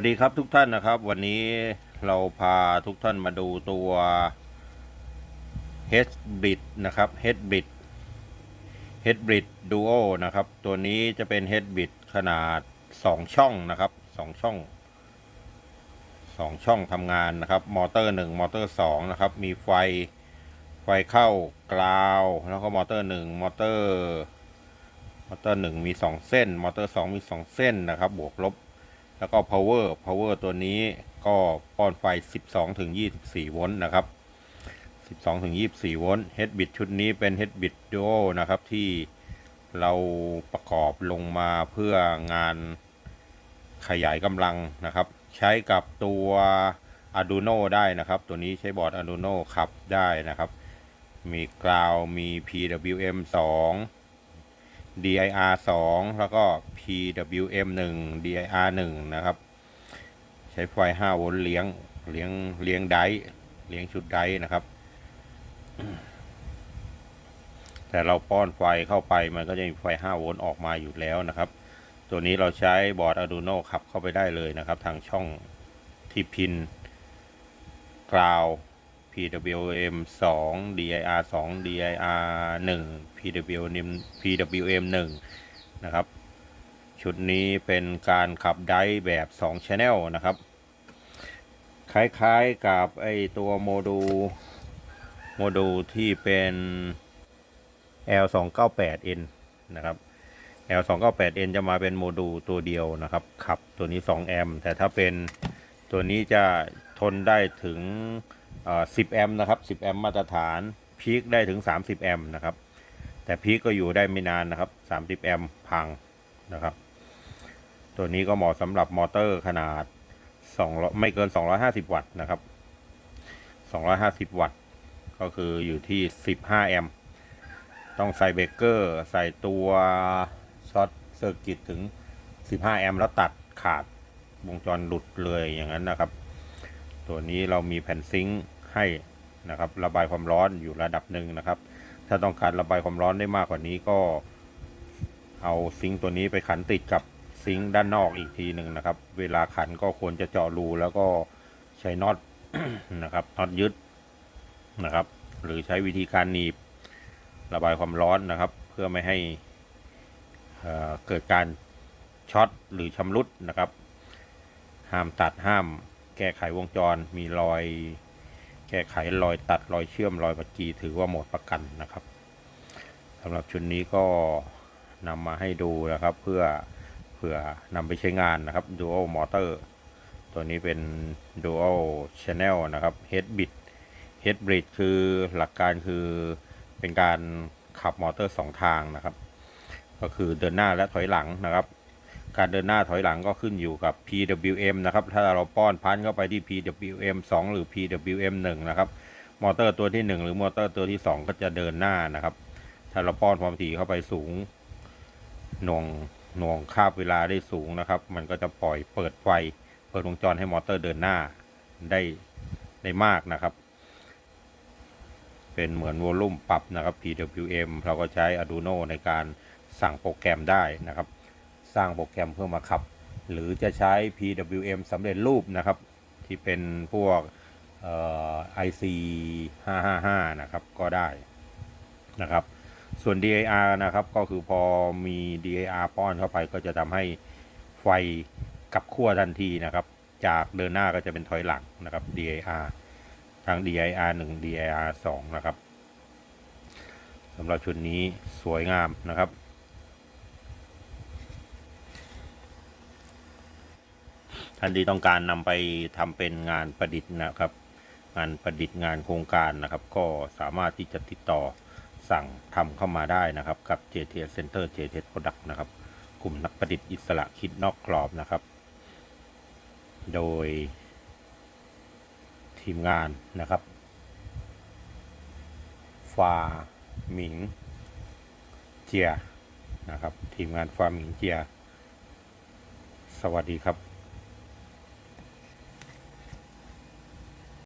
วัสดีครับทุกท่านนะครับ วันนี้เราพาทุกท่านมาดูตัว h b r i d นะครับ h b r i d h b r i d Duo นะครับ ตัวนี้จะเป็น h b r i d ขนาด 2 ช่องนะครับ 2 ช่อง 2 ช่องทำงานนะครับ มอเตอร์ 1 มอเตอร์ 2 นะครับ มีไฟไฟเข้ากราว แล้วก็มอเตอร์ 1 มอเตอร์ มอเตอร์ 1 มี 2 เส้น มอเตอร์ 2 มี 2 เส้นนะครับ บวกลบ แล้วก็ power power ตัวนี้ก็ป้อนไฟ 12ถึง24 โวลต์นะครับ 12ถึง24 โวลต์ head bit ชุดนี้เป็น head bit duo นะครับที่เราประกอบลงมาเพื่องานขยายกำลังนะครับ ใช้กับตัว Arduino ได้นะครับ ตัวนี้ใช้บอร์ด Arduino ขับได้นะครับ มีกราวมี PWM 2 DIR 2แล้วก็ PWM 1 DIR 1นะครับ ใช้ไฟ 5 โวลต์เลี้ยงเลี้ยงเลี้ยงไดเลี้ยงชุดไดนะครับ แต่เราป้อนไฟเข้าไปมันก็จะมีไฟ 5 โวลต์ออกมาอยู่แล้วนะครับ ตัวนี้เราใช้บอร์ด Arduino ขับเข้าไปได้เลยนะครับ ทางช่องที่พินกราว PWM 2 DIR 2 DIR 1 PWM PWM 1นะครับ ชุดนี้เป็นการขับไดแบบ 2 Channel นะครับ คล้ายๆกับไอตัวโมดูลโมดูลที่เป็น L298N นะครับ L298N จะมาเป็นโมดูลตัวเดียวนะครับ ขับตัวนี้ 2 แอมป์แต่ถ้าเป็นตัวนี้จะทนได้ถึง 10 แอมป์นะครับ 10 แอมป์มาตรฐานพีคได้ถึง 30 แอมป์นะครับ แต่พีคก็อยู่ได้ไม่นานนะครับ 30 แอมป์พังนะครับ ตัวนี้ก็เหมาะสำหรับมอเตอร์ขนาด2ไม่เกิน 250 วัตต์นะครับ 250 วัตต์ ก็คืออยู่ที่ 15 แอมป์ต้องใส่เบรกเกอร์ ใส่ตัวช็อตเซอร์กิตถึง 15 แอมป์แล้วตัดขาดวงจรหลุดเลยอย่างนั้นนะครับ ตัวนี้เรามีแผ่นซิงค์ ให้นะครับระบายความร้อนอยู่ระดับหนึ่งนะครับ ถ้าต้องการระบายความร้อนได้มากกว่านี้ก็เอาซิงค์ตัวนี้ไปขันติดกับซิงค์ด้านนอกอีกทีหนึ่งนะครับ เวลาขันก็ควรจะเจาะรูแล้วก็ใช้น็อตนะครับน็อตยึดนะครับ หรือใช้วิธีการหนีบระบายความร้อนนะครับ เพื่อไม่ให้เอ่อเกิดการช็อตหรือชำรุดนะครับ ห้ามตัดห้ามแก้ไขวงจรมีรอย แก้ไขรอยตัดรอยเชื่อมรอยประจีถือว่าหมดประกันนะครับสำหรับชุดนี้ก็นำมาให้ดูนะครับ เพื่อเพื่อนำไปใช้งานนะครับ Dual Motor ตัวนี้เป็น Dual Channel นะครับ Head Bit Head Bridge คือหลักการคือเป็นการขับมอเตอร์สองทางนะครับ ก็คือเดินหน้าและถอยหลังนะครับ การเดินหน้าถอยหลังก็ขึ้นอยู่กับ PWM นะครับ ถ้าเราป้อนพันเข้าไปที่ PWM 2 หรือ PWM 1 นะครับ มอเตอร์ตัวที่ 1 หรือมอเตอร์ตัวที่ 2 ก็จะเดินหน้านะครับ ถ้าเราป้อนความถี่เข้าไปสูง หน่วงหน่วงคาบเวลาได้สูงนะครับ มันก็จะปล่อยเปิดไฟ เปิดวงจรให้มอเตอร์เดินหน้าได้ได้มากนะครับ เป็นเหมือนวอลลุ่มปรับนะครับ PWM เราก็ใช้ Arduino ในการสั่งโปรแกรมได้นะครับ ร้างโปรแกรมเพื่อมาขับ หรือจะใช้ PWM สำเร็จรูปนะครับ ที่เป็นพวก IC 555 นะครับ ก็ได้นะครับ ส่วน DIR นะครับ ก็คือพอมี DIR ป้อนเข้าไปก็จะทำให้ไฟกับขั้วทันทีนะครับ จากเดินหน้าก็จะเป็นถอยหลังนะครับ DIR ทั้ง DIR 1 DIR 2 นะครับสำหรับชุดนี้สวยงามนะครับ ท่านที่ต้องการนำไปทำเป็นงานประดิษฐ์นะครับ งานประดิษฐ์งานโครงการนะครับ ก็สามารถที่จะติดต่อสั่งทำเข้ามาได้นะครับ กับ JTS Center JTS Product นะครับ กลุ่มนักประดิษฐ์อิสระคิดนอกกรอบนะครับ โดยทีมงานนะครับฟาหมิงเจียนะครับ ทีมงานฟาหมิงเจีย สวัสดีครับ